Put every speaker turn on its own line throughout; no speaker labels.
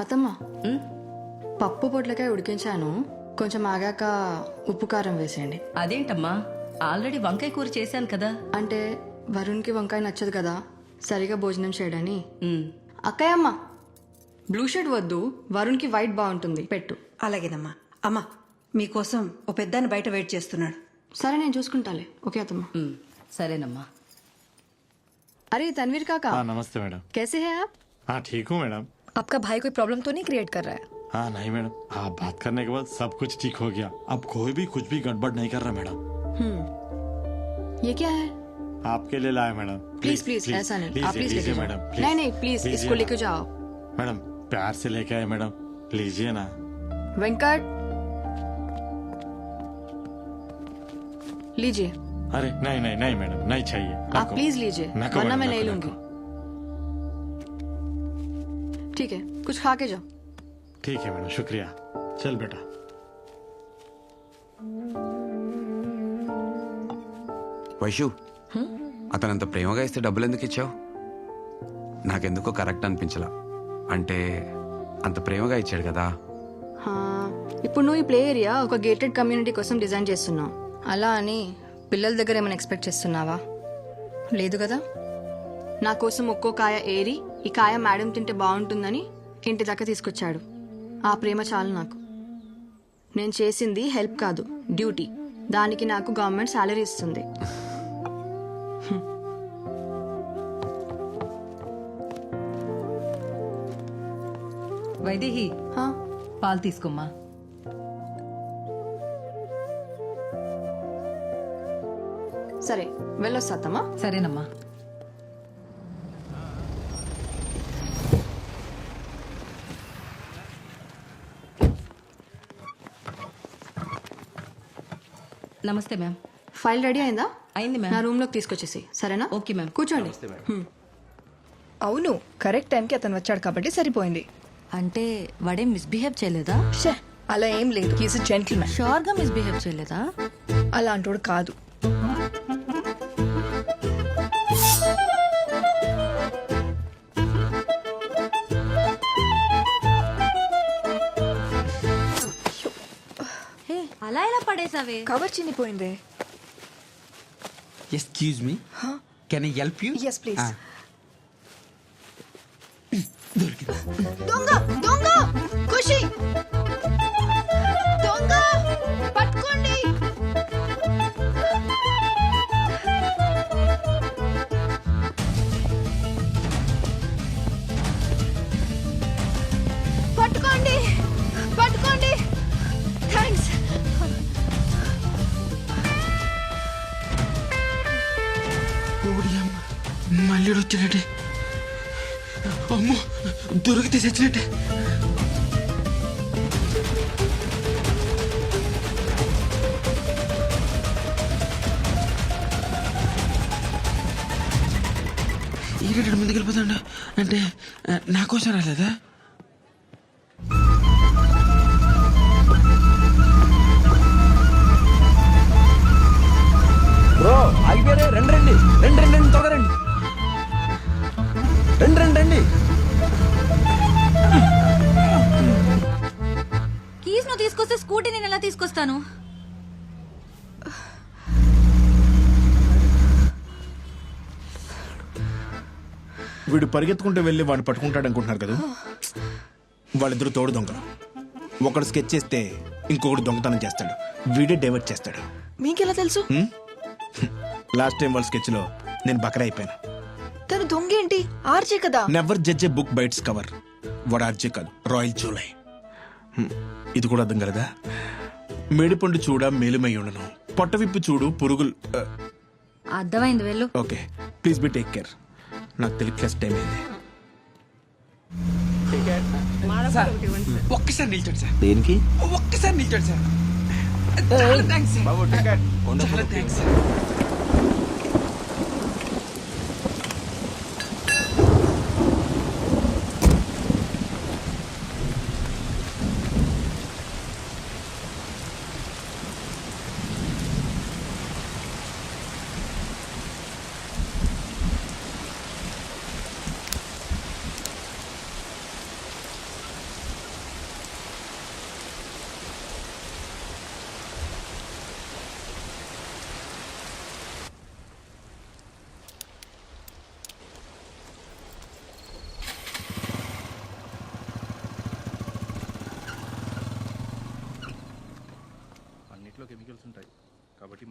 అత్తమ్మ
ఉమ్,
పప్పు పొట్లకాయ ఉడికించాను కొంచెం ఆగాక ఉప్పు కారం వేసేయండి
అదేంటమ్మా ఆల్రెడీ వంకాయ కూర చేశాను కదా
అంటే వరుణ్కి వంకాయ నచ్చదు కదా సరిగా భోజనం చేయడని
ఉమ్,
అక్కయ్య అమ్మ బ్లూ షర్ట్ వద్దు వరుణ్కి వైట్ బాగుంటుంది పెట్టు
అలాగేనమ్మా అమ్మా మీకోసం ఓ పెద్దాన్ని బయట వెయిట్ చేస్తున్నాడు
సరే నేను చూసుకుంటాలే ఓకే అత్తమ్మ
ఉమ్, సరేనమ్మా
अरे तनवीर काका
हाँ नमस्ते मैडम
कैसे हैं आप
हाँ ठीक हूँ मैडम
आपका भाई कोई प्रॉब्लम तो नहीं क्रिएट कर रहा है?
हाँ नहीं मैडम। आप बात करने के बाद सब कुछ ठीक हो गया। अब कोई भी कुछ भी गड़बड़ नहीं कर रहा मैडम।
ये क्या है?
आपके लिए लाया मैडम।
प्लीज़ प्लीज़ ऐसा नहीं। आप प्लीज़
लीजिए मैडम
नहीं नहीं प्लीज़ इसको लेके जाओ।
मैडम प्यार से लेके आए मैडम। लीजिए ना।
वेंकट। लीजिए।
अरे नहीं नहीं नहीं मैडम नहीं चाहिए।
आप प्लीज़ लीजिए वरना मैं नहीं लूँगी। कुछ खा के जाओ
ठीक है मैडम शुक्रिया चल बेटा
వైషు అతనంత ప్రేమగా ఇస్తే డబ్బులు ఎందుకు ఇచ్చావు నాకెందుకో కరెక్ట్ అనిపించలా అంటే అంత ప్రేమగా ఇచ్చాడు కదా
హా, ఇప్పుడు నువ్వు ఈ ప్లే ఏరియా ఒక గేటెడ్ కమ్యూనిటీ కోసం డిజైన్ చేస్తున్నావు అలా అని పిల్లల దగ్గర ఏమైనా ఎక్స్పెక్ట్ చేస్తున్నావా లేదు కదా నా కోసం ఒక్కో కాయ ఏరి ఈ కాయ మేడం తింటే బాగుంటుందని ఇంటి దాకా తీసుకొచ్చాడు. ఆ ప్రేమ చాలు నాకు. నేను చేసింది హెల్ప్ కాదు డ్యూటీ. దానికి నాకు గవర్నమెంట్ శాలరీ ఇస్తుంది.
వైదేహి
హా,
పాలు తీసుకోమ్మా.
సరే వెళ్ళొస్తామా
సరేనమ్మా.
నమస్తే మ్యామ్
ఫైల్ రెడీ అయిందా?
అయింది
నా
మ్యామ్
రూమ్లోకి తీసుకొచ్చేసి. సరేనా?
ఓకే మ్యామ్
కూర్చోండి.
అవును కరెక్ట్ టైంకి అతను వచ్చాడు కాబట్టి సరిపోయింది.
అంటే వాడేం మిస్బిహేవ్ చేయలేదా?
షే అలా ఏం లేదు. హీస్ జెంటిల్మెన్
షూర్గా మిస్బిహేవ్ చేయలేదా?
అలాంటోడు కాదు.
పడేసావే
cover చినిపోయిందే
excuse me can I help you
yes please
దొంగ దొంగ!
అమ్మో దొరికితే చచ్చినట్టే. ఈడెడు ముందుకు వెళ్ళిపోతాడు అంటే నా కోసం రాలేదా?
బ్రో ఆగిపోయారే. రండి రండి రండి రండి త్వరగా రండి.
కీస్ నువ్వు తీసుకొస్తే స్కూటీ నేను ఎలా తీసుకొస్తాను?
వీడు పరిగెత్తుకుంటూ వెళ్ళి వాడిని పట్టుకుంటాడు అనుకుంటున్నారు కదా? వాళ్ళిద్దరు తోడు దొంగలు. ఒకడు స్కెచ్ చేస్తే ఇంకొకడు దొంగతనం చేస్తాడు. వీడే డైవర్ట్ చేస్తాడు.
మీకెలా తెలుసు?
లాస్ట్ టైం వాళ్ళ స్కెచ్లో నేను బకరా అయిపోయాను.
తను దొంగ ఏంటి? ఆర్జే కదా?
Never judge a book by its cover వాడు ఆర్జే కాదు. Royal July. ఇది కూడా అర్థం కలదా? మేడిపండు చూడ మేలుమై ఉండను. పొట్ట విప్పు చూడు పురుగులు
అర్థమైంది వెళ్ళు.
Okay. Please be take care. నాకు తెలియ క్లాస్ టైం అయింది.
సార్ ఒక్కసారి నిల్చోండి సార్.
దేనికి?
ఒక్కసారి నిల్చోండి సార్. చాలా థ్యాంక్స్ సార్. చాలా థ్యాంక్స్ సార్.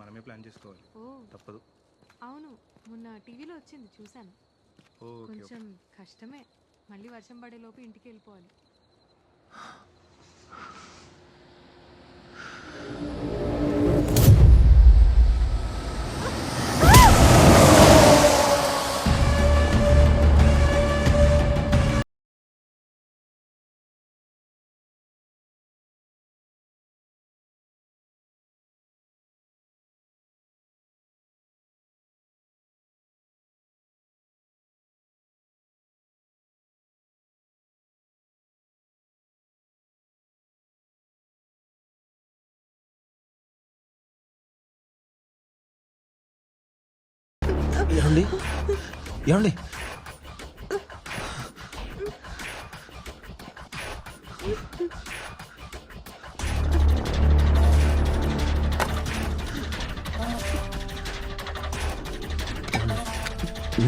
మనమే ప్లాన్ చేసుకోవాలి. తప్పదు.
అవును. మొన్న టీవీలో వచ్చింది చూశాను. కొంచెం కష్టమే. మళ్ళీ వర్షం పడేలోపు ఇంటికి వెళ్ళిపోవాలి.
ఏమండి? ఏమండి?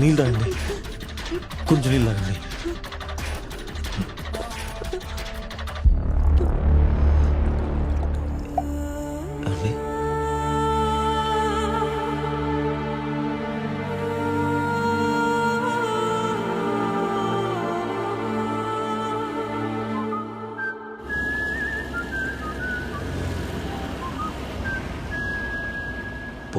నీళ్ళు తాగండి. కొంచెం నీళ్ళు తాగండి.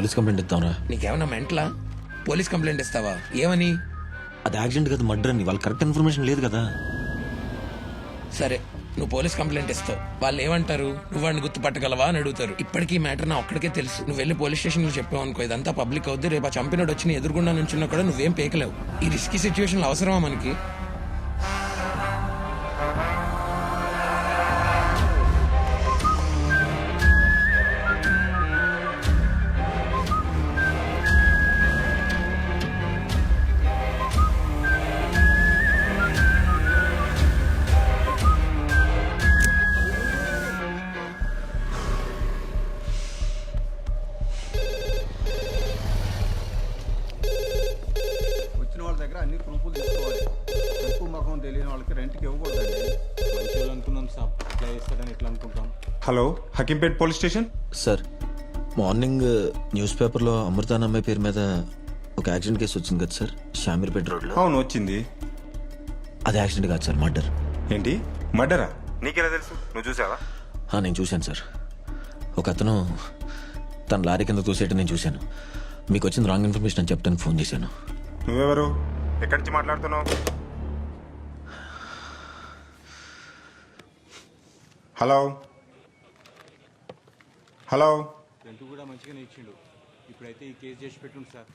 పోలీస్ కంప్లైంట్ ఇద్దాంరా.
నీకేమన్నా మెంటలా? పోలీస్ కంప్లైంట్ ఇస్తావా? ఏమని?
అది యాక్సిడెంట్ కదా మర్డర్ అని వాళ్ళకి కరెక్ట్ ఇన్ఫర్మేషన్ లేదు కదా.
సరే నువ్వు పోలీస్ కంప్లైంట్ ఇస్తావు. వాళ్ళు ఏమంటారు? నువ్వు వాడిని గుర్తుపట్టగలవా అని అడుగుతారు. ఇప్పటికీ ఈ మ్యాటర్ నా ఒక్కడికే తెలుసు. నువ్వు వెళ్ళి పోలీస్ స్టేషన్లో చెప్పావు అనుకో ఇదంతా పబ్లిక్ అవుద్ది. రేపు ఆ చంపినోడు వచ్చి నీ ఎదురుగుండా నుంచున్నా కూడా నువ్వేం పేకలేవు. ఈ రిస్కీ సిచ్యువేషన్ అవసరమా మనకి?
వాళ్ళకి రెంట్కి ఇవ్వకూడదండి.
మంచి వాళ్ళు అనుకున్నాం సాబ్ ఇట్లా అనుకుంటాం?
Hello Hakimpet police station?
Sir morning news పేపర్లో అమృత అనే అమ్మాయి పేరు మీద ఒక యాక్సిడెంట్ కేసు వచ్చింది కదా సార్ షామీర్పేట రోడ్లో.
అవును వచ్చింది.
అది యాక్సిడెంట్ కాదు సార్ మర్డర్.
ఏంటి? మర్డరా? నీకెలా తెలుసు? నువ్వు చూసావా?
నేను చూశాను సార్. ఒక అతను తన లారీ కింద తోసేయటం నేను చూశాను. మీకు వచ్చింది రాంగ్ ఇన్ఫర్మేషన్ అని చెప్తాను ఫోన్ చేశాను.
నువ్వెవరు? ఎక్కడి నుంచి మాట్లాడుతున్నావు? హలో? హలో?
రెంట్ కూడా మంచిగానే ఇచ్చిండు. ఇప్పుడైతే ఈ కేసు చేసి పెట్టుండు సార్.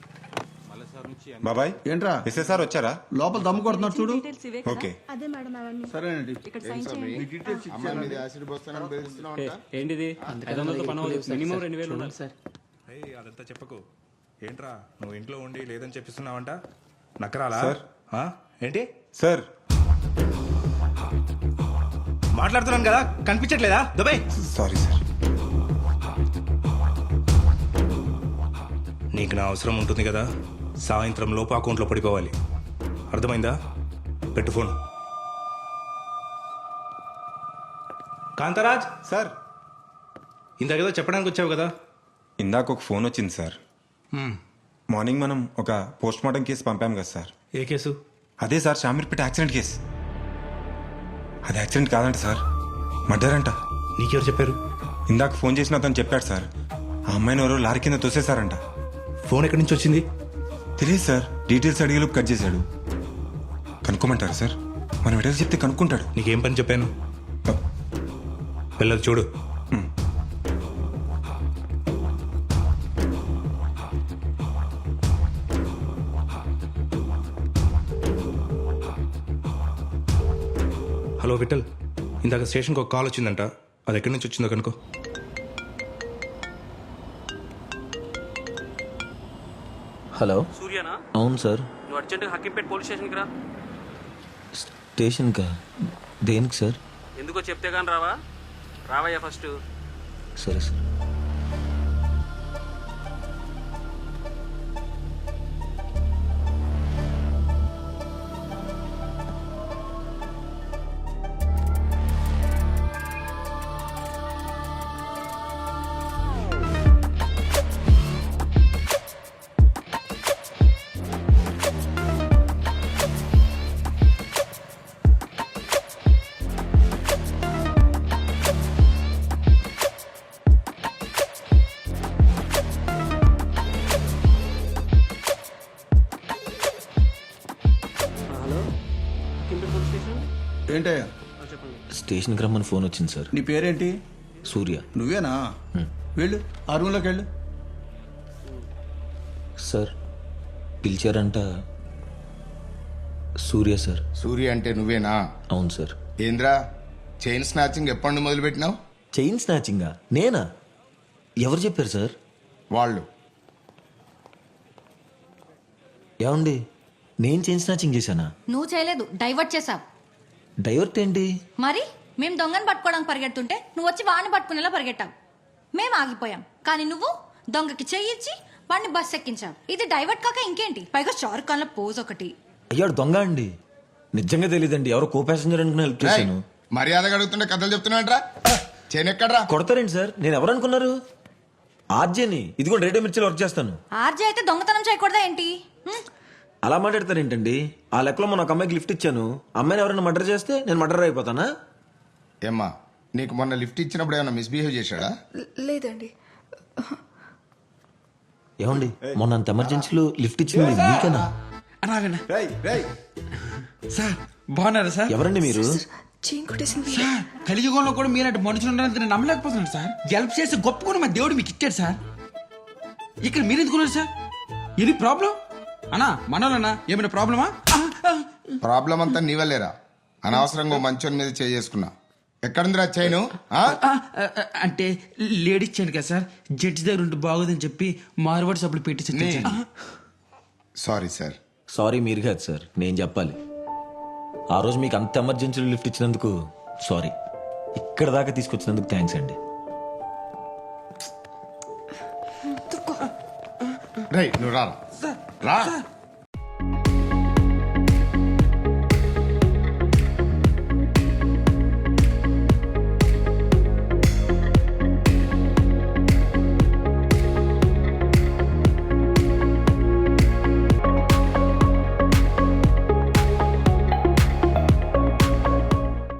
మళ్ళీ సార్ నుంచి
బాబాయ్?
ఏంట్రా?
ఎస్ఎస్ఆర్ వచ్చారా?
లోపల దమ్ము కొడుతున్నారు చూడు.
ఓకే.
సరేనండి.
ఏంటిది? ఐదు వందలతో పని అవ్వదు. మినిమం రెండు వేలు ఉండాలి. సార్.
అదంతా చెప్పకు. ఏంట్రా? నువ్వు ఇంట్లో ఉండి లేదని చెప్పిస్తున్నావంట. నక్కరాలా?
సార్.
ఆ? ఏంటి?
సార్.
మాట్లాడుతున్నాను కదా కనిపించట్లేదా? దుబాయ్
సారీ సార్
నీకు నా అవసరం ఉంటుంది కదా సాయంత్రం లోపు అకౌంట్లో పడిపోవాలి. అర్థమైందా? పెట్టు ఫోన్. కాంతరాజ్?
సార్
ఇందాక ఏదో చెప్పడానికి వచ్చావు కదా.
ఇందాక ఒక ఫోన్ వచ్చింది సార్ మార్నింగ్ మనం ఒక పోస్ట్ మార్టం కేసు పంపాం కదా సార్
ఏ కేసు?
అదే సార్ షామీర్పేట యాక్సిడెంట్ కేసు. అది యాక్సిడెంట్ కాదంట సార్. మర్డర్ అంట
నీకెవరు చెప్పారు?
ఇందాక ఫోన్ చేసిన అతను చెప్పాడు సార్. ఆ అమ్మాయిని ఎవరో లారీ కింద తోసేశారంట.
ఫోన్ ఎక్కడి నుంచి వచ్చింది?
తెలియదు సార్. డీటెయిల్స్ అడిగేలోపు కట్ చేశాడు. కనుక్కోమంటారా సార్? మనం ఎడలు చెప్తే కనుక్కుంటాడు.
నీకేం పని చెప్పాను? పిల్లలు చూడు. హలో విఠల్ ఇందాక స్టేషన్కి ఒక కాల్ వచ్చిందంట. అది ఎక్కడి నుంచి వచ్చిందో కనుకో హలో.
సూర్యనా?
అవును సార్.
నువ్వు అర్జెంట్గా హక్కింపేట పోలీస్ స్టేషన్కి రా.
స్టేషన్కా? దేనికి సార్?
ఎందుకో చెప్తే కానీ రావా? రావయ్యా ఫస్ట్.
సరే సార్.
ఏంటయ్యా?
స్టేషన్కి రమ్మని ఫోన్ వచ్చింది సార్.
నీ పేరేంటి?
సూర్య.
నువ్వేనా? వెళ్ళు ఆ రూమ్లోకి వెళ్ళు.
సార్ పిలిచారంట సూర్య సార్.
సూర్య అంటే నువ్వేనా?
అవును సార్.
ఏంద్రా చైన్ స్నాచింగ్ ఎప్పటి మొదలు పెట్టినావు
చైన్ స్నాచింగా? నేనా? ఎవరు చెప్పారు సార్?
వాళ్ళు.
ఏమండి? నేను చైన్ స్నాచింగ్ చేశానా?
నువ్వు చేయలేదు డైవర్ట్ చేసావు
డైవర్ట్ ఏంటి?
మరి మేము దొంగని పట్టుకోవడానికి పరిగెడుతుంటే నువ్వు వచ్చి వాడిని పట్టుకునేలా పరిగెట్టావు. మేము ఆగిపోయాం. కానీ నువ్వు దొంగకి చెయ్యిచ్చి వాడిని బస్ ఎక్కించావు. ఇది డైవర్ట్ కాక ఇంకేంటి? పైగా షారుఖ్ ఖాన్లో పోజ్ ఒకటి.
అయ్యాడు దొంగ అండి. నిజంగా తెలియదండి ఎవరో కో ప్యాసింజర్ అనుకుని హెల్ప్ చేశాను.
మర్యాదగా అడుగుతుంటే కథలు చెప్తున్నాంట్రా చైన్ ఎక్కడ్రా
కొడతారేంటి సార్? నేను ఎవరు అనుకున్నారు ఆర్జేని. ఇదిగో రేడియో మిర్చిలో వర్క్ చేస్తాను.
ఆర్జే అయితే దొంగతనం చేయకూడదా ఏంటి?
అలా మాట్లాడతారేంటండి? ఆ లెక్కలో మొన్న ఒక అమ్మాయికి లిఫ్ట్ ఇచ్చాను. అమ్మాయిని ఎవరైనా మర్డర్ చేస్తే నేను మర్డర్ అయిపోతానా?
ఏమ్మా నీకు మొన్న లిఫ్ట్ ఇచ్చినప్పుడు ఏమైనా మిస్బిహేవ్ చేశాడా?
లేదండి.
ఏమండి మొన్న అంత ఎమర్జెన్సీలో లిఫ్ట్ ఇచ్చింది మీకేనా?
సార్ బాగున్నారా సార్?
ఎవరండి మీరు?
చైన్ కొట్టేసింది
సార్ కలియుగంలో కూడా మీరంటే మనుషులు ఉన్నారని నేను నమ్మలేకపోతున్నాను సార్. హెల్ప్ చేసి గొప్ప కూడా మా దేవుడు మీకు ఇచ్చాడు సార్. ఇక్కడ మీరు ఎందుకున్నారు సార్? ఇది ప్రాబ్లం? అన్నా మనోళ్ళన్నా ఏమైనా ప్రాబ్లమా?
ప్రాబ్లం అంతా నీ వల్లేరా అనవసరంగా మంచోని మీద చేసుకున్నా. ఎక్కడుందిరా చైను?
అంటే లేడీస్ చేయండి కదా సార్. జడ్జి దగ్గర ఉంటే బాగోదని చెప్పి మార్వాడి సబ్బులు పెట్టి
సారీ సార్.
సారీ మీరు కాదు సార్. నేను చెప్పాలి. ఆ రోజు మీకు అంత ఎమర్జెన్సీలో లిఫ్ట్ ఇచ్చినందుకు సారీ. ఇక్కడ దాకా తీసుకొచ్చినందుకు థ్యాంక్స్ అండి.
రైట్ నువ్వు రా రా